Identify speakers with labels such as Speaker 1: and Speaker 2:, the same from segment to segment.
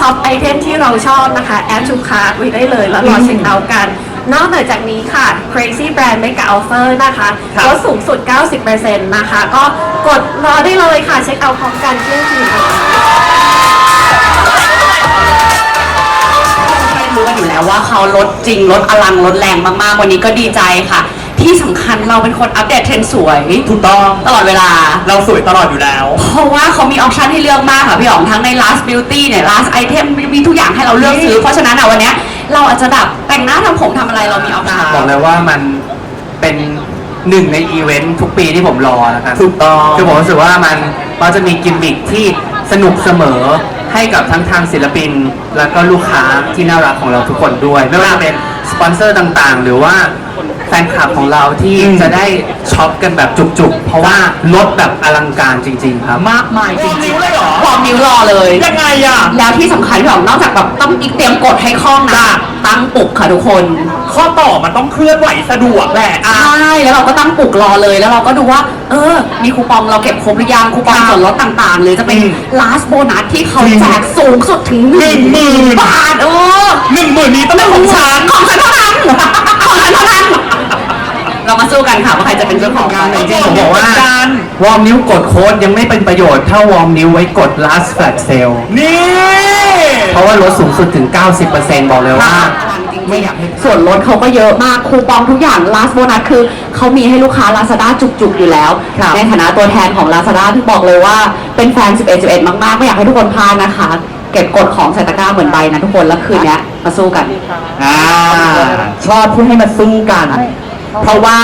Speaker 1: ช็อปไอเทมที่เราชอบนะคะ แอดชูคาร์ดไว้ได้เลยแล้วรอเช็คเอาท์กัน นอกเหนือจากนี้ค่ะ Crazy Brand Mega Offer นะคะ
Speaker 2: ครับ
Speaker 1: ลดสูงสุด 90%นะคะ ก็กดรอได้เลยค่ะ เช็คเอาท์พร้อมกันเที่ยงคืนนะคะ
Speaker 3: ไม่รู้กันอยู่แล้วว่าเขาลดจริงลดอลังลดแรงมากๆ วันนี้ก็ดีใจค่ะ ที่สำคัญเราเป็นคนอัปเดตเทรนด์สวย
Speaker 2: ถูกต้อง
Speaker 3: ตลอดเวลา
Speaker 2: เราสวยตลอดอยู่แล้ว
Speaker 3: เพราะว่าเขามีออปชันให้เลือกมากค่ะพี่อ๋องทั้งใน last beauty เนี่ย last item มีทุกอย่างให้เราเลือกซื้อ เพราะฉะนั้นอะวันเนี้ยเราอาจจะแบบแต่งหน้าทำผมทำอะไรเรามีออปชัน
Speaker 4: บอกเลยว่ามันเป็นหนึ่งในอีเวนต์ทุกปีที่ผมรอนะครับ
Speaker 2: ถูกต้อง
Speaker 4: คือผมรู้สึกว่ามันมันจะมีกิมมิคที่สนุกเสมอให้กับทั้งทางศิลปิน แล้วก็ลูกค้าที่น่ารักของเราทุกคนด้วย ไม่ว่าจะเป็น สปอนเซอร์ต่างๆ หรือว่าแฟนคลับของเราที่
Speaker 2: อืม
Speaker 4: จะได้ช็อปกันแบบจุกๆ เพราะว่าลดแบบอลังการจริง ๆ ครับ
Speaker 2: มากมายจริงๆเลยเหรอ
Speaker 3: วอร์มนิ้วรอเลย
Speaker 2: ยังไงอะ
Speaker 3: แล้วที่สำคัญพี่อ๋องนอกจากแบบต้องอีกเตรียมกดให้คล่องนะ
Speaker 2: จ้ะ
Speaker 3: ตั้งปลุกค่ะทุกคน
Speaker 2: ข้อต่อมันต้องเคลื่อนไหวสะดวกแหละอะ
Speaker 3: ใช่แล้วเราก็ตั้งปลุกรอเลยแล้วเราก็ดูว่า เออ มีคูปองเราเก็บครบหรือยังคูปอง
Speaker 2: ครับ
Speaker 3: ส่วนลดต่างๆหรือจะเป็น
Speaker 2: อืม
Speaker 3: last bonus ที่เขา
Speaker 2: จริง
Speaker 3: แจกสูงสุดถึงหนึ่ง
Speaker 2: หนึ่งหมื่น
Speaker 3: บาทเออ กันค่ะว่าใครจะเป็นเจ้าของกัน
Speaker 4: จริงๆผมบอกว่า วอร์มนิ้วกดโค้ดยังไม่เป็นประโยชน์ถ้าวอร์มนิ้วไว้กด last flat sale
Speaker 2: นี่
Speaker 4: เพราะว่าลดสูงสุดถึง 90%บอกเลยว่า
Speaker 3: ไม่อยากให้ ส่วนลดเขาก็เยอะมากคูปองทุกอย่าง last bonus คือเขามีให้ลูกค้า Lazada จุกๆ อยู่แล้ว
Speaker 2: ครับ
Speaker 3: ในฐานะตัวแทนของ Lazada ที่บอกเลยว่าเป็นแฟน 11 11 มากๆ ไม่อยากให้ทุกคนพลาดนะคะ เก็บกดของใส่ตะกร้าเหมือนใบนะทุกคนแล้วคืนเนี้ยมาสู้กัน
Speaker 2: อ่าชอบพูดให้มาสู้กัน เพราะว่า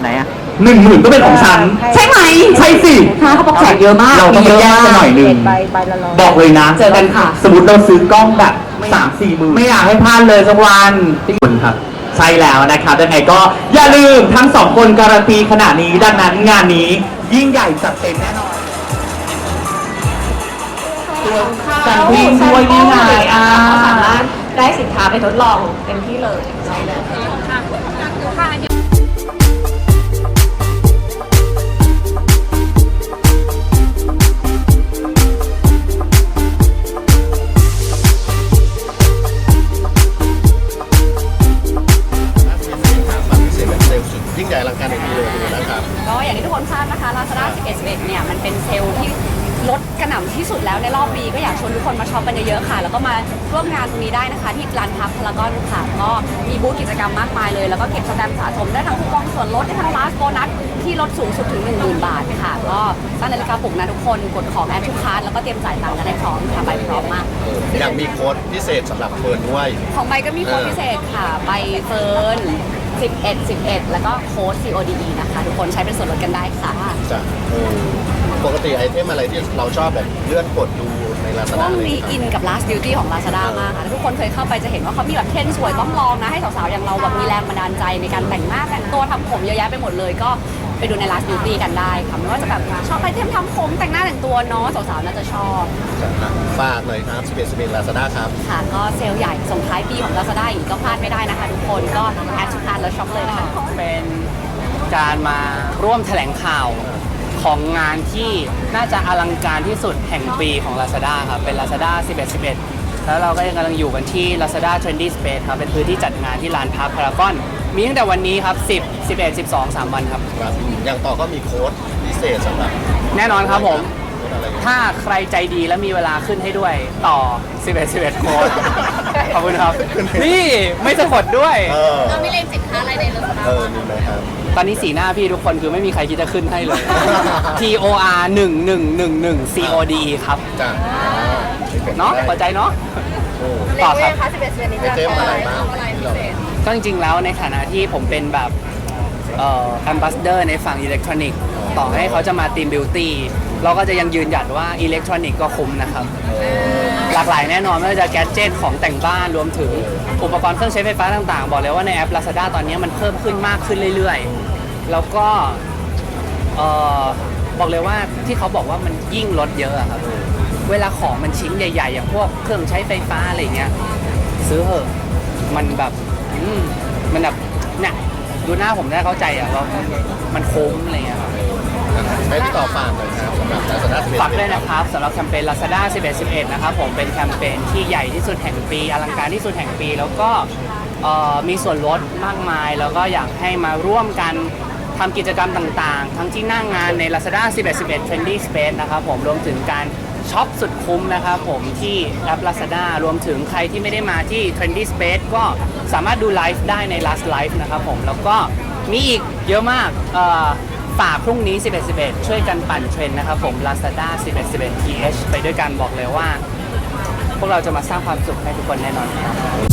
Speaker 4: ไหนอะ
Speaker 2: หนึ่งหมื่นก็เป็นของฉัน
Speaker 3: ใช่ไหม
Speaker 2: ใช่สิ
Speaker 3: ค่ะเขาบอกแจกเยอะมาก
Speaker 2: เราต้องไปแยกกันหน่อยหนึง
Speaker 5: ใบใบละร้อย
Speaker 2: บอกเลยนะ
Speaker 3: เจอกันค่ะ
Speaker 2: สมมติเราซื้อกล้องแบบสามสี่หมื่น
Speaker 4: ไม่อยากให้พลาดเลยสักวันที่คุณครับ
Speaker 2: ใช่แล้วนะครับยังไงก็อย่าลืมทั้งสองคนการันตีขนาดนี้ดังนั้นงานนี้ ยิ่งใหญ่จัดเต็มแน่นอนจันพิงด้วยนี่ไงอ่า
Speaker 1: สามารถได้สินค้าไปทดลองเต็มที่เลยใช่เลย
Speaker 3: ชวนทุกคนมาช็อปกันเยอะๆค่ะ แล้วก็มาร่วมงานตรงนี้ได้นะคะ ที่ร้านพักพารากอนค่ะ ก็มีบูธกิจกรรมมากมายเลย แล้วก็เก็บสแตมป์สะสมได้ทั้งคูปองส่วนลดได้ทั้ง last bonus ที่ลดสูงสุดถึง 10,000 บาทค่ะ ก็ตั้งนาฬิกาปลุกนะทุกคนกดของแอดทุกคาร์ดแล้วก็เตรียมจ่ายตังค์กันได้พร้อมค่ะไปพร้อมมาก
Speaker 6: อยากมีโค้ดพิเศษสำหรับเฟิร์นด้วย
Speaker 3: ของใบก็มีโค้ดพิเศษค่ะใบเฟิร์น11 11 แล้วก็โค้ด CODE นะคะ ทุกคนใช้เป็นส่วนลดกันได้ค่ะ
Speaker 6: จะเออ ปกติไอเทมอะไรที่เราชอบแบบเลื่อนกดดูในลาซา
Speaker 3: ช่
Speaker 6: ด้าว
Speaker 3: งนี้อินกับ last beauty ของ Lazada มากค่ะทุกคนเคยเข้าไปจะเห็นว่าเขามีแบบเทรนด์สวยต้องลองนะ ให้สาวๆ อย่างเราแบบมีแรงบันดาลใจในการแต่งหน้าแต่งตัวทำผมเยอะแยะไปหมดเลยก็ไปดูใน last beauty กันได้ค่ะไม่ว่าจะแบบชอบไอเทมทำผมแต่งหน้าแต่งตัวเนาะสาวๆ น่าจะชอบ
Speaker 6: ฝากเลยครับ11 11ลาซาด้าครับ
Speaker 3: ค่ะก็เซลล์ใหญ่ส่งท้ายปีของ Lazada อีกก็พลาดไม่ได้นะคะ ทุกคนก็แอดทุกคานแล้วช็อปเลยนะคะ
Speaker 7: เป็นการมาร่วมแถลงข่าว ของงานที่น่าจะอลังการที่สุดแห่งปีของ Lazada ครับ เป็น Lazada 11 11 แล้วเราก็ยังกำลังอยู่กันที่ Lazada Trendy Space ครับ เป็นพื้นที่จัดงานที่ลานพาร์คพารากอน มีตั้งแต่วันนี้ครับ 10 11 12 3 วันครับ
Speaker 6: ครับอย่างต่อก็มีโค้ดพิเศษสำหรับ
Speaker 7: แน่นอนครับผม
Speaker 6: โค้ดอะไร
Speaker 7: ถ้าใครใจดีและมีเวลาขึ้นให้ด้วยต่อ 11 11โค้ดขอบคุณครับ นี่ไม่สะกดด้วย
Speaker 6: เออ
Speaker 3: เราไม่เล่นสินค้าอะไรใน Lazada
Speaker 6: เออ มีไหมครับ
Speaker 7: ตอนนี้สีหน้าพี่ทุกคนคือไม่มีใครคิดจะขึ้นให้เลย T O R 1 1 1 1 C O D ครับ
Speaker 6: จ้ะ
Speaker 7: เนาะพอใจเนาะ
Speaker 6: โอ้
Speaker 7: ต่อครับ
Speaker 6: ไอเทมอะไรบ้างที่เรา
Speaker 7: ก็จริงๆ แล้วในฐานะที่ผมเป็นแบบเอ่อ ambassador ในฝั่งอิเล็กทรอนิกส์ต่อให้เขาจะมาทีมบิวตี้ เราก็จะยังยืนหยัดว่าอิเล็กทรอนิกส์ก็คุ้มนะครับ หลากหลายแน่นอนไม่ว่าจะแกดเจตของแต่งบ้านรวมถึงอุปกรณ์เครื่องใช้ไฟฟ้าต่างๆ บอกเลยว่าในแอป Lazada ตอนนี้มันเพิ่มขึ้นมากขึ้นเรื่อยๆ แล้วก็เอ่อบอกเลยว่าที่เขาบอกว่ามันยิ่งลดเยอะอะครับ เวลาของมันชิ้นใหญ่ๆ อย่างพวกเครื่องใช้ไฟฟ้าอะไรเงี้ยซื้อเหอะมันแบบอืมมันแบบเนี่ยดูหน้าผมได้เข้าใจอะว่ามันมันคุ้มอะไรเงี้ยครับ
Speaker 6: ให้พี่ต่อฝากหน่อยครับสำหรับ Lazada 11
Speaker 7: ฝากด้วยนะครับสำหรับแคมเปญ Lazada 11 11 นะครับผมเป็นแคมเปญที่ใหญ่ที่สุดแห่งปี อลังการที่สุดแห่งปี แล้วก็เอ่อมีส่วนลดมากมาย แล้วก็อยากให้มาร่วมกันทำกิจกรรมต่างๆ ทั้งที่หนั่งงานใน Lazada 11 11 Trendy Space นะครับผมรวมถึงการช็อปสุดคุ้มนะครับผมที่แอป Lazada รวมถึงใครที่ไม่ได้มาที่ Trendy Space ก็สามารถดูไลฟ์ได้ใน Last Live นะครับผมแล้วก็ มีอีกเยอะมากเอ่อฝากพรุ่งนี้ 11 11 ช่วยกันปั่นเทรนด์นะครับผม Lazada 11 11 TH ไปด้วยกันบอกเลยว่า พวกเราจะมาสร้างความสุขให้ทุกคนแน่นอนครับ